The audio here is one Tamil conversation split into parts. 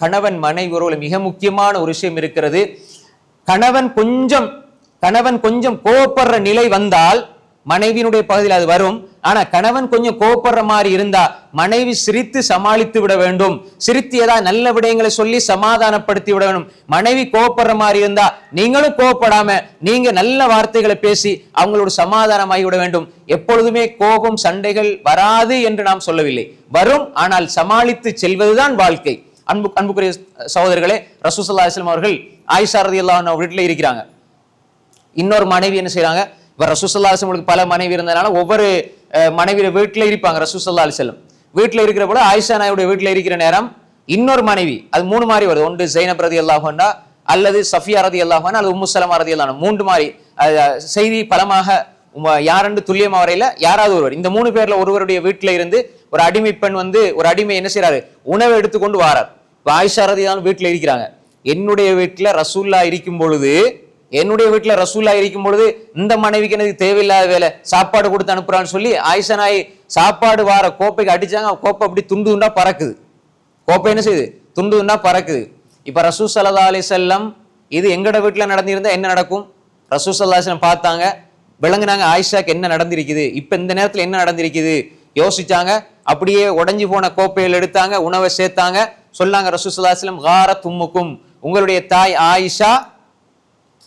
கணவன் மனைவி உறவுல மிக முக்கியமான ஒரு விஷயம் இருக்கிறது. கணவன் கொஞ்சம் கணவன் கொஞ்சம் கோவப்படுற நிலை வந்தால் மனைவியினுடைய பகுதியில் அது வரும். ஆனா கணவன் கொஞ்சம் கோவப்படுற மாதிரி இருந்தா மனைவி சிரித்து சமாளித்து விட வேண்டும். சிரித்து ஏதாவது நல்ல விடயங்களை சொல்லி சமாதானப்படுத்தி விட வேண்டும். மனைவி கோவப்படுற மாதிரி இருந்தா நீங்களும் கோவப்படாம நீங்க நல்ல வார்த்தைகளை பேசி அவங்களோட சமாதானமாகி விட வேண்டும். எப்பொழுதுமே கோபம் சண்டைகள் வராது என்று நாம் சொல்லவில்லை. வரும் ஆனால் சமாளித்து செல்வதுதான் வாழ்க்கை. அன்பு அன்புக்குரிய சகோதரர்களே ரசூசல்லா இஸ்லாம் அவர்கள் ஆயிஷா ரதி அல்லாஹ் வீட்டில் இருக்கிறாங்க. இன்னொரு மனைவி என்ன செய்றாங்க? இப்போ ரசூசல்லா அலிஸ்லமுக்கு பல மனைவி இருந்ததுனால ஒவ்வொரு அஹ், மனைவியோட வீட்டில் இருப்பாங்க ரசூசல்லா அலிஸ்லம் வீட்டில் இருக்கிற போல ஆயிஷா நாயுடைய வீட்டில் இருக்கிற நேரம் இன்னொரு மனைவி அது மூணு மாதிரி வருது. ஒன்று ஜெயினப் ரதி அல்லாஹா அல்லது சஃபியா ரதி அல்லாஹான் அல்லது உம்முசலமா ரதி அல்லாஹ் மூன்று மாதிரி செய்தி பலமாக யாரென்று துல்லியமாக வரையில யாராவது ஒருவர். இந்த மூணு பேர்ல ஒருவருடைய வீட்டில் இருந்து ஒரு அடிமை பெண் வந்து ஒரு அடிமை என்ன செய்யறாரு உணவை எடுத்துக்கொண்டு வாரார். இப்போ ஆயிஷா ரதிதான் வீட்டில் இருக்கிறாங்க. என்னுடைய வீட்டில் ரசூல்லா இருக்கும் பொழுது என்னுடைய வீட்டில் ரசூல்லா இருக்கும் பொழுது இந்த மனைவிக்கு எனக்கு தேவையில்லாத வேலை சாப்பாடு கொடுத்து அனுப்புறான்னு சொல்லி ஆயிஷா நாய் சாப்பாடு வார கோப்பைக்கு அடிச்சாங்க. கோப்பை அப்படி துண்டு துண்டா பறக்குது. கோப்பை என்ன செய்யுது? துண்டு துண்டா பறக்குது. இப்போ ரசூ சல்லா அலி செல்லம் இது எங்கட வீட்டில் நடந்திருந்தா என்ன நடக்கும்? ரசூ சல்லா பார்த்தாங்க. விளங்குனாங்க ஆயிஷாக்கு என்ன நடந்திருக்குது? இப்போ இந்த நேரத்தில் என்ன நடந்திருக்குது? யோசிச்சாங்க. அப்படியே உடஞ்சி போன கோப்பையில் எடுத்தாங்க உணவை சேர்த்தாங்க. சொன்னாங்க ரசூ கார தும்முக்கும். உங்களுடைய தாய் ஆயிஷா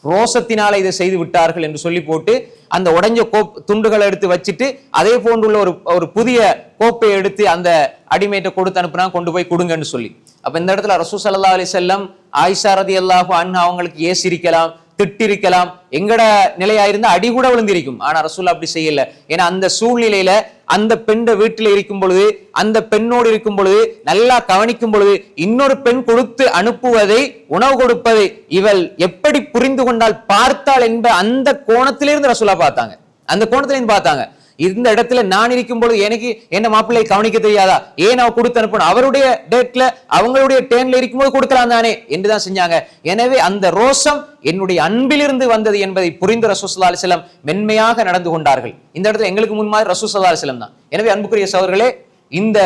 ரோசத்தினால இதை செய்து விட்டார்கள் என்று சொல்லி போட்டு அந்த உடைஞ்ச கோப் துண்டுகளை எடுத்து வச்சுட்டு அதே போன்றுள்ள ஒரு ஒரு புதிய கோப்பை எடுத்து அந்த அடிமையிட்ட கொடுத்து அனுப்புனா கொண்டு போய் கொடுங்கன்னு சொல்லி. அப்ப இந்த இடத்துல ரசூ சல்லா அலி செல்லம் ஆயிஷா ரதி அல்லாஹு அண்ணா அவங்களுக்கு ஏசிரிக்கலாம் திட்டிருக்கலாம். எங்கட நிலையா இருந்தா அடி கூட விழுந்திருக்கும். ஆனா ரசூல் அப்படி செய்யல. ஏன்னா அந்த சூழ்நிலையில அந்த பெண்ட வீட்டில் இருக்கும் பொழுது அந்த பெண்ணோடு இருக்கும் பொழுது நல்லா கவனிக்கும் பொழுது இன்னொரு பெண் கொடுத்து அனுப்புவதை உணவு கொடுப்பதை இவள் எப்படி புரிந்து கொண்டால் பார்த்தாள் என்ப அந்த கோணத்திலிருந்து ரசூலா பார்த்தாங்க. அந்த கோணத்திலிருந்து பார்த்தாங்க. இந்த இடத்துல நான் இருக்கும் பொழுது எனக்கு என்ன மாப்பிள்ளை கவனிக்க தெரியாதா? ஏன் அவன் கொடுத்து அனுப்பணும்? அவருடைய டேட்ல அவங்களுடைய டேன்ல இருக்கும்போது கொடுக்கலாம் தானே? என்றுதான் செஞ்சாங்க. எனவே அந்த ரோசம் என்னுடைய அன்பிலிருந்து வந்தது என்பதை புரிந்து ரசூசல்லா அலிஸ்லாம் மென்மையாக நடந்து கொண்டார்கள். இந்த இடத்துல எங்களுக்கு முன்மாதிரி ரசூசல்லா அலிஸ்லாம் தான். எனவே அன்புக்குரிய சோதர்களே இந்த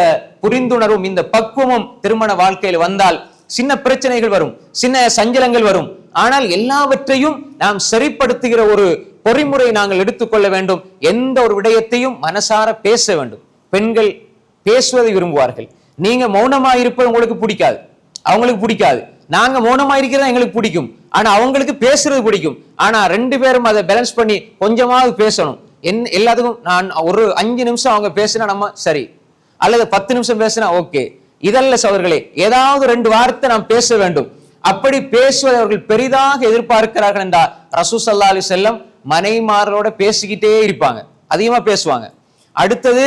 புரிந்துணர்வும் இந்த பக்குவமும் திருமண வாழ்க்கையில் வந்தால் சின்ன பிரச்சனைகள் வரும் சின்ன சஞ்சலங்கள் வரும். ஆனால் எல்லாவற்றையும் நாம் சரிப்படுத்துகிற ஒரு பொறிமுறை நாங்கள் எடுத்துக்கொள்ள வேண்டும். எந்த ஒரு விடயத்தையும் மனசார பேச வேண்டும். பெண்கள் பேசுவதை விரும்புவார்கள். நீங்க மௌனமா இருப்பது உங்களுக்கு பிடிக்காது. அவங்களுக்கு பிடிக்காது. நாங்க மௌனமா இருக்கிறது எங்களுக்கு பிடிக்கும். ஆனா அவங்களுக்கு பேசுறது பிடிக்கும். ஆனா ரெண்டு பேரும் அதை பேலன்ஸ் பண்ணி கொஞ்சமாவது பேசணும். என் எல்லாத்துக்கும் நான் ஒரு அஞ்சு நிமிஷம் அவங்க பேசினா நம்ம சரி. அல்லது பத்து நிமிஷம் பேசினா ஓகே. இதல்ல சவர்களே ஏதாவது ரெண்டு வார்த்தை நாம் பேச வேண்டும். அப்படி பேசுவதை அவர்கள் பெரிதாக எதிர்பார்க்கிறார்கள் என்றால் ரசூ சல்லா அலி செல்லம் மனைமாரோட பேசிக்கிட்டே இருப்பாங்க. அதிகமாக பேசுவாங்க. அடுத்தது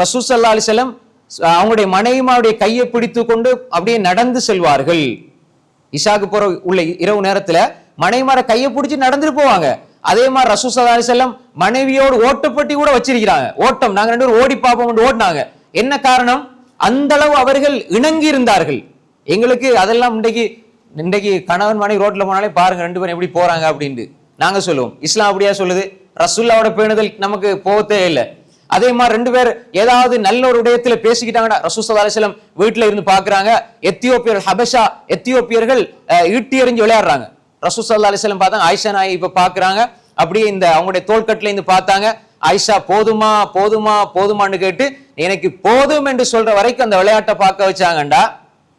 ரசூ சல்லா அலிசலம் செல்லம் அவங்களுடைய மனைவிமாருடைய கையை பிடித்து கொண்டு அப்படியே நடந்து செல்வார்கள். இஷாக்கு போற உள்ள இரவு நேரத்துல மனைவிமார கையை பிடிச்சி நடந்துட்டு போவாங்க. அதே மாதிரி ரசூ சல்லா அலிசல்லம் மனைவியோடு ஓட்டப்பட்டி கூட வச்சிருக்கிறாங்க. ஓட்டம். நாங்க ரெண்டு பேரும் ஓடி பார்ப்போம் ஓடினாங்க என்ன காரணம்? அந்த அளவு அவர்கள் இணங்கி இருந்தார்கள். எங்களுக்கு அதெல்லாம் இன்றைக்கு இன்றைக்கு கணவன் மனைவி ரோட்ல போனாலே பாருங்க ரெண்டு பேரும் எப்படி போறாங்க அப்படின்ட்டு. நாங்க சொல்லுவோம். இஸ்லாம் அப்படியா சொல்லுது? ரசுல்லாவோட பேணுதல் நமக்கு போகத்தே இல்லை. அதே மாதிரி ரெண்டு பேர் ஏதாவது நல்ல ஒரு விடயத்துல பேசிக்கிட்டாங்கன்னா ரசூசல் சல்லா வீட்டுல இருந்து பாக்குறாங்க. எத்தியோப்பியர்கள் ஹபஷா எத்தியோப்பியர்கள் ஈட்டி எறிஞ்சு விளையாடுறாங்க. ரசூ சல்லா அலிஸ்லாம் பார்த்தாங்க ஆயிஷா நாய் இப்ப பாக்குறாங்க. அப்படியே இந்த அவங்களுடைய தோள்கட்டுல இருந்து பார்த்தாங்க. ஆயிஷா போதுமா போதுமா போதுமான்னு கேட்டு எனக்கு போதும் என்று சொல்ற வரைக்கும் அந்த விளையாட்டை பார்க்க வச்சாங்கண்டா.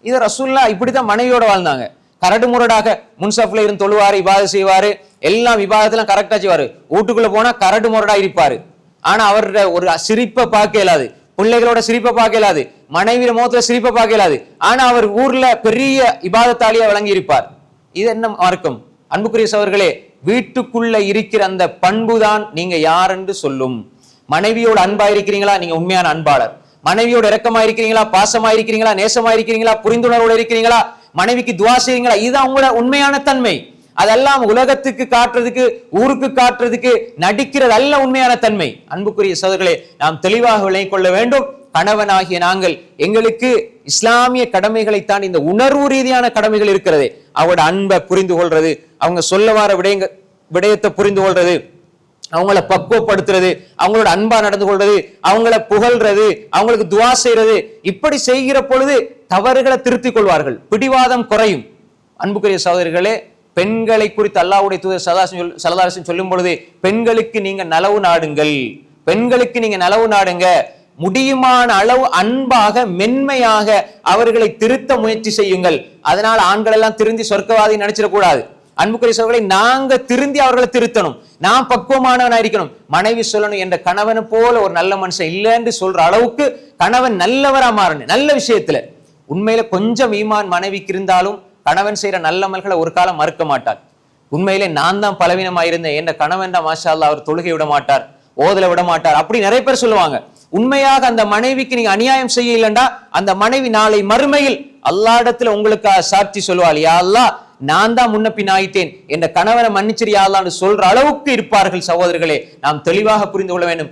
இது ரசூல்லா இப்படிதான் மனைவியோட வாழ்ந்தாங்க. கரடு முரடாக முன்சப்ல இருந்து தொழுவாரு இபாது செய்வாரு. எல்லாம் விவாதத்திலும் கரெக்டா செய்வாரு. வீட்டுக்குள்ள போனா கரடு முரடா இருப்பாரு. ஆனா அவரோட ஒரு சிரிப்பை பார்க்க இயலாது. பிள்ளைகளோட சிரிப்பை பார்க்க இயலாது. மனைவியில முகத்துல சிரிப்பை பார்க்க இயலாது. ஆனா அவர் ஊர்ல பெரிய இபாதத்தாலியா வழங்கி இருப்பார் இது என்ன மார்க்கம்? அன்புக்குரிய சவர்களே வீட்டுக்குள்ள இருக்கிற அந்த பண்பு தான் நீங்க யார் என்று சொல்லும். மனைவியோட அன்பா இருக்கிறீங்களா? நீங்க உண்மையான அன்பாளர். மனைவியோட இறக்கமா இருக்கிறீங்களா? பாசமா இருக்கிறீங்களா? நேசமா இருக்கிறீங்களா? புரிந்துணர்வோட இருக்கிறீங்களா? மனைவிக்கு துவா செய்யுங்களா? இதுதான் உங்களோட உண்மையான தன்மை. அதெல்லாம் உலகத்துக்கு காட்டுறதுக்கு ஊருக்கு காட்டுறதுக்கு நடிக்கிறது அல்ல உண்மையான தன்மை. அன்புக்குரிய சோதர்களே நாம் தெளிவாக விளங்கிக் கொள்ள வேண்டும். கணவனாகிய நாங்கள் எங்களுக்கு இஸ்லாமிய கடமைகளைத்தான் இந்த உணர்வு ரீதியான கடமைகள் இருக்கிறது. அவரோட அன்பை புரிந்து கொள்றது அவங்க சொல்ல வர விடயங்க விடயத்தை புரிந்து கொள்றது அவங்கள பக்குவப்படுத்துறது அவங்களோட அன்பா நடந்து கொள்றது அவங்கள புகழ்றது அவங்களுக்கு துவா செய்யறது இப்படி செய்கிற பொழுது தவறுகளை திருத்திக் கொள்வார்கள். பிடிவாதம் குறையும். அன்புக்குரிய சகோதரிகளே பெண்களை குறித்து அல்லாவுடைய தூதர் சதாசன் சொல் சொல்லும் பொழுது பெண்களுக்கு நீங்க நலவு நாடுங்கள். பெண்களுக்கு நீங்க நலவு நாடுங்க. முடியுமான அளவு அன்பாக மென்மையாக அவர்களை திருத்த முயற்சி செய்யுங்கள். அதனால் ஆண்கள் எல்லாம் திருந்தி சொர்க்கவாதி நினைச்சிடக்கூடாது. அன்புக்குரிய சோழர்களை நாங்க திருந்தி அவர்களை திருத்தணும். நான் பக்குவமானவனா இருக்கணும். மனைவி சொல்லணும் என்ற கணவனை போல ஒரு நல்ல மனுஷன் இல்லைன்னு சொல்ற அளவுக்கு கணவன் நல்லவரா மாறணும். நல்ல விஷயத்துல. உண்மையில கொஞ்சம் ஈமான் மனைவிக்கு இருந்தாலும் கணவன் செய்யற நல்லமல்களை ஒரு காலம் மறுக்க மாட்டார். உண்மையிலே நான் தான் பலவீனமாயிருந்தேன் என்ற கணவன் தான் மாஷா அவர் தொழுகை விட மாட்டார் ஓதல விட மாட்டார். அப்படி நிறைய பேர் சொல்லுவாங்க உண்மையாக அந்த மனைவிக்கு நீங்க அநியாயம் செய்ய இல்லைண்டா அந்த மனைவி நாளை மறுமையில் அல்லாடத்துல உங்களுக்கு சாட்சி சொல்லுவாள். யா அல்லா நான் தான் முன்ன பின் ஆயிட்டேன். என்ற கணவனை மன்னிச்சிரியாதான்னு சொல்ற அளவுக்கு இருப்பார்கள் சகோதரர்களே. நாம் தெளிவாக புரிந்து கொள்ள வேண்டும்.